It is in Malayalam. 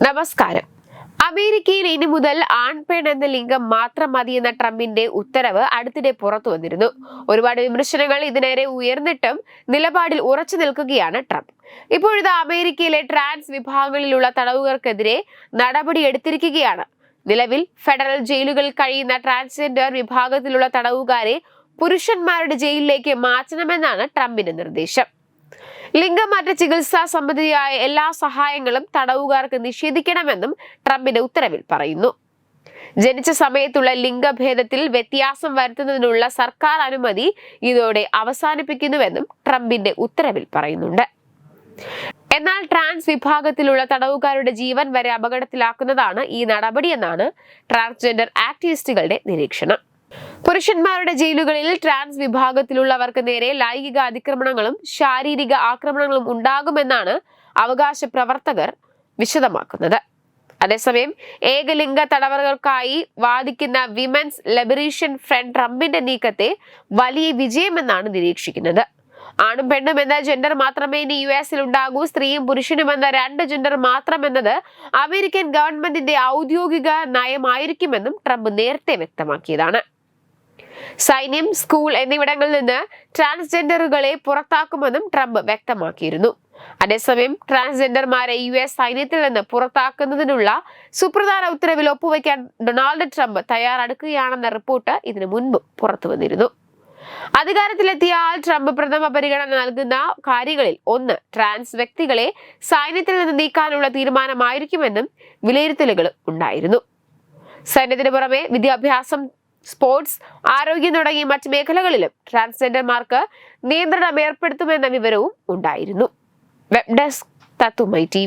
നമസ്കാരം. അമേരിക്കയിൽ ഇനി മുതൽ ആൺപെൺ എന്ന ലിംഗം മാത്രം മതി എന്ന ട്രംപിന്റെ ഉത്തരവ് അടുത്തിടെ പുറത്തു വന്നിരുന്നു. ഒരുപാട് വിമർശനങ്ങൾ ഇതിനേരെ ഉയർന്നിട്ടും നിലപാടിൽ ഉറച്ചു നിൽക്കുകയാണ് ട്രംപ്. ഇപ്പോഴിത് അമേരിക്കയിലെ ട്രാൻസ് വിഭാഗങ്ങളിലുള്ള തടവുകാർക്കെതിരെ നടപടി എടുത്തിരിക്കുകയാണ്. നിലവിൽ ഫെഡറൽ ജയിലുകൾ കഴിയുന്ന ട്രാൻസ്ജെൻഡർ വിഭാഗത്തിലുള്ള തടവുകാരെ പുരുഷന്മാരുടെ ജയിലിലേക്ക് മാറ്റണമെന്നാണ് ട്രംപിന്റെ നിർദ്ദേശം. ലിംഗമാറ്റ ചികിത്സാ സംബന്ധിയായ എല്ലാ സഹായങ്ങളും തടവുകാർക്ക് നിഷേധിക്കണമെന്നും ട്രംപിന്റെ ഉത്തരവിൽ പറയുന്നു. ജനിച്ച സമയത്തുള്ള ലിംഗഭേദത്തിൽ വ്യത്യാസം വരുത്തുന്നതിനുള്ള സർക്കാർ അനുമതി ഇതോടെ അവസാനിപ്പിക്കുന്നുവെന്നും ട്രംപിന്റെ ഉത്തരവിൽ പറയുന്നുണ്ട്. എന്നാൽ ട്രാൻസ് വിഭാഗത്തിലുള്ള തടവുകാരുടെ ജീവൻ വരെ അപകടത്തിലാക്കുന്നതാണ് ഈ നടപടിയെന്നാണ് ട്രാൻസ്ജെൻഡർ ആക്ടിവിസ്റ്റുകളുടെ നിരീക്ഷണം. പുരുഷന്മാരുടെ ജയിലുകളിൽ ട്രാൻസ് വിഭാഗത്തിലുള്ളവർക്ക് നേരെ ലൈംഗിക അതിക്രമണങ്ങളും ശാരീരിക ആക്രമണങ്ങളും ഉണ്ടാകുമെന്നാണ് അവകാശ പ്രവർത്തകർ വിശദമാക്കുന്നത്. അതേസമയം ഏകലിംഗ തടവറകൾക്കായി വാദിക്കുന്ന വിമൻസ് ലിബറേഷൻ ഫ്രണ്ട് ട്രംപിന്റെ നീക്കത്തെ വലിയ വിജയമെന്നാണ് നിരീക്ഷിക്കുന്നത്. ആണും പെണ്ണും എന്ന ജെൻഡർ മാത്രമേ ഇനി യു എസിൽ ഉണ്ടാകൂ സ്ത്രീയും പുരുഷനും എന്ന രണ്ട് ജെൻഡർ മാത്രമെന്നത് അമേരിക്കൻ ഗവൺമെന്റിന്റെ ഔദ്യോഗിക നയമായിരിക്കുമെന്നും ട്രംപ് നേരത്തെ വ്യക്തമാക്കിയതാണ്. സൈന്യം സ്കൂൾ എന്നിവിടങ്ങളിൽ നിന്ന് ട്രാൻസ്ജെൻഡറുകളെ പുറത്താക്കുമെന്നും ട്രംപ് വ്യക്തമാക്കിയിരുന്നു. അതേസമയം ട്രാൻസ്ജെൻഡർമാരെ യു എസ് സൈന്യത്തിൽ നിന്ന് പുറത്താക്കുന്നതിനുള്ള സുപ്രധാന ഉത്തരവിൽ ഒപ്പുവെക്കാൻ ഡൊണാൾഡ് ട്രംപ് തയ്യാറെടുക്കുകയാണെന്ന റിപ്പോർട്ട് ഇതിനു മുൻപ് പുറത്തു വന്നിരുന്നു. അധികാരത്തിലെത്തിയാൽ ട്രംപ് പ്രഥമ പരിഗണന നൽകുന്ന കാര്യങ്ങളിൽ ഒന്ന് ട്രാൻസ് വ്യക്തികളെ സൈന്യത്തിൽ നിന്ന് നീക്കാനുള്ള തീരുമാനമായിരിക്കുമെന്നും വിലയിരുത്തലുകൾ ഉണ്ടായിരുന്നു. സൈന്യത്തിന് പുറമെ വിദ്യാഭ്യാസം സ്പോർട്സ് ആരോഗ്യം തുടങ്ങിയ മറ്റ് മേഖലകളിലും ട്രാൻസ്ജെൻഡർമാർക്ക് നിയന്ത്രണം ഏർപ്പെടുത്തുമെന്ന വിവരവും ഉണ്ടായിരുന്നു. വെബ് ഡെസ്ക് തത്തുമൈ ടി